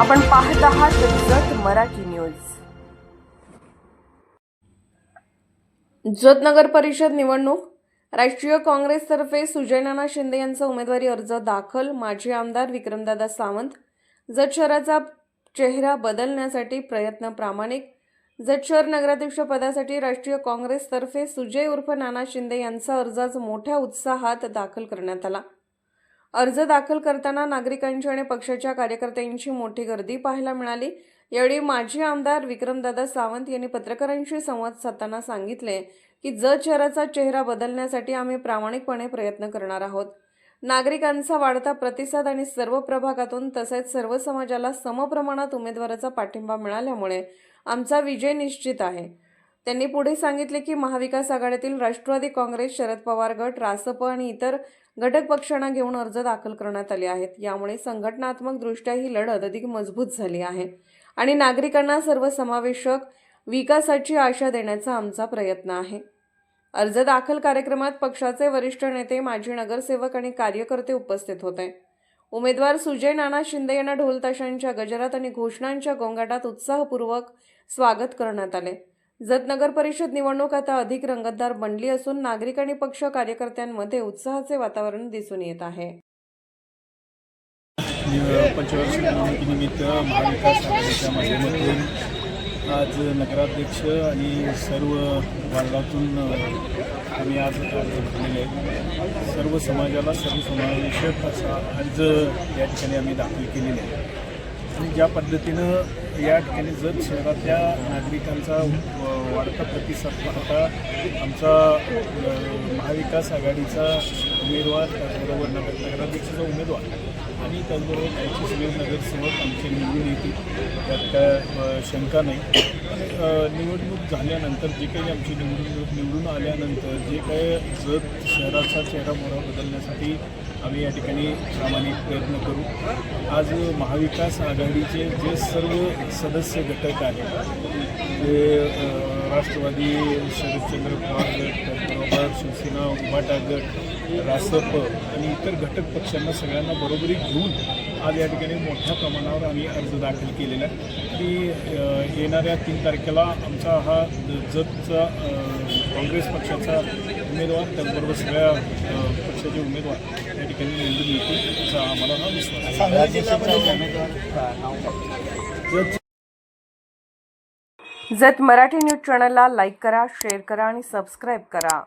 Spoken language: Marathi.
आपण पाहत आहात जत मराठी न्यूज. जत नगर परिषद निवडणूक. राष्ट्रीय काँग्रेसतर्फे सुजय नाना शिंदे यांचा उमेदवारी अर्ज दाखल. माजी आमदार विक्रमदादा सावंत. जत शहराचा चेहरा बदलण्यासाठी प्रयत्न प्रामाणिक. जत शहर नगराध्यक्ष पदासाठी राष्ट्रीय काँग्रेसतर्फे सुजय उर्फ नाना शिंदे यांचा अर्ज आज मोठ्या उत्साहात दाखल करण्यात आला. अर्ज दाखल करताना नागरिकांची आणि पक्षाच्या कार्यकर्त्यांची मोठी गर्दी पाहायला मिळाली. यावेळी माजी आमदार विक्रमदादा सावंत यांनी पत्रकारांशी संवाद साधताना सांगितले की जत शहराचा चेहरा बदलण्यासाठी आम्ही प्रामाणिकपणे प्रयत्न करणार आहोत. नागरिकांचा वाढता प्रतिसाद आणि सर्व प्रभागातून तसेच सर्व समाजाला समप्रमाणात उमेदवाराचा पाठिंबा मिळाल्यामुळे आमचा विजय निश्चित आहे. त्यांनी पुढे सांगितले की महाविकास आघाडीतील राष्ट्रवादी काँग्रेस शरद पवार गट रासप आणि इतर घटक पक्षांना घेऊन अर्ज दाखल करण्यात आले आहेत. यामुळे संघटनात्मकदृष्ट्या ही लढत अधिक मजबूत झाली आहे. आणि नागरिकांना सर्वसमावेशक विकासाची आशा देण्याचा आमचा प्रयत्न आहे. अर्ज दाखल कार्यक्रमात पक्षाचे वरिष्ठ नेते माजी नगरसेवक आणि कार्यकर्ते उपस्थित होते. उमेदवार सुजय नाना शिंदे यांना ढोलताशांच्या गजरात आणि घोषणांच्या गोंगाटात उत्साहपूर्वक स्वागत करण्यात आले. जत नगर परिषद निवडणूक आता अधिक रंगतदार बनली असून नागरिक आणि पक्ष कार्यकर्त्यांमध्ये उत्साहाचे वातावरण दिसून येत आहे. नि- निवडणुकीनिमित्त महाविकास आघाडीच्या माध्यमातून आज नगराध्यक्ष आणि सर्व वार्डातून आम्ही आज अर्ज भरलेले आहे. सर्व समाजाला सर्वसमावेशक असा अर्ज या ठिकाणी आम्ही दाखल केलेला आहे. आणि ज्या पद्धतीनं या ठिकाणी जत शहरातल्या नागरिकांचा वाढता प्रतिसाद पाहता आमचा महाविकास आघाडीचा उमेदवार त्याचबरोबर नगर नगराध्यक्षाचा उमेदवार आणि त्याचबरोबर त्यांचे सगळे नगरसेवक आमचे निवडून येतील त्यात काय शंका नाही. निवडणूक झाल्यानंतर जे काही आमची निवडणूक निवडून आल्यानंतर जे काही जत शहराचा चेहरा मोहरा बदलण्यासाठी आम्ही या ठिकाणी प्रामाणिक प्रयत्न करू. आज महाविकास आघाडीचे जे सर्व सदस्य घटक आहेत जे राष्ट्रवादी शरदचंद्र पवार गट त्याचबरोबर शिवसेना उभाटा गट रासप आणि इतर घटक पक्षांना सगळ्यांना बरोबरी घेऊन आज या ठिकाणी मोठ्या प्रमाणावर आम्ही अर्ज दाखल केलेला आहे. की येणाऱ्या तीन तारखेला आमचा हा जतचा काँग्रेस पक्षाचा उमेदवार त्याचबरोबर सगळ्या पक्षाचे उमेदवार या ठिकाणी निवडून येतील असा आम्हाला हा विश्वास जत मराठी न्यूज चॅनलला लाईक करा शेअर करा आणि सबस्क्राईब करा.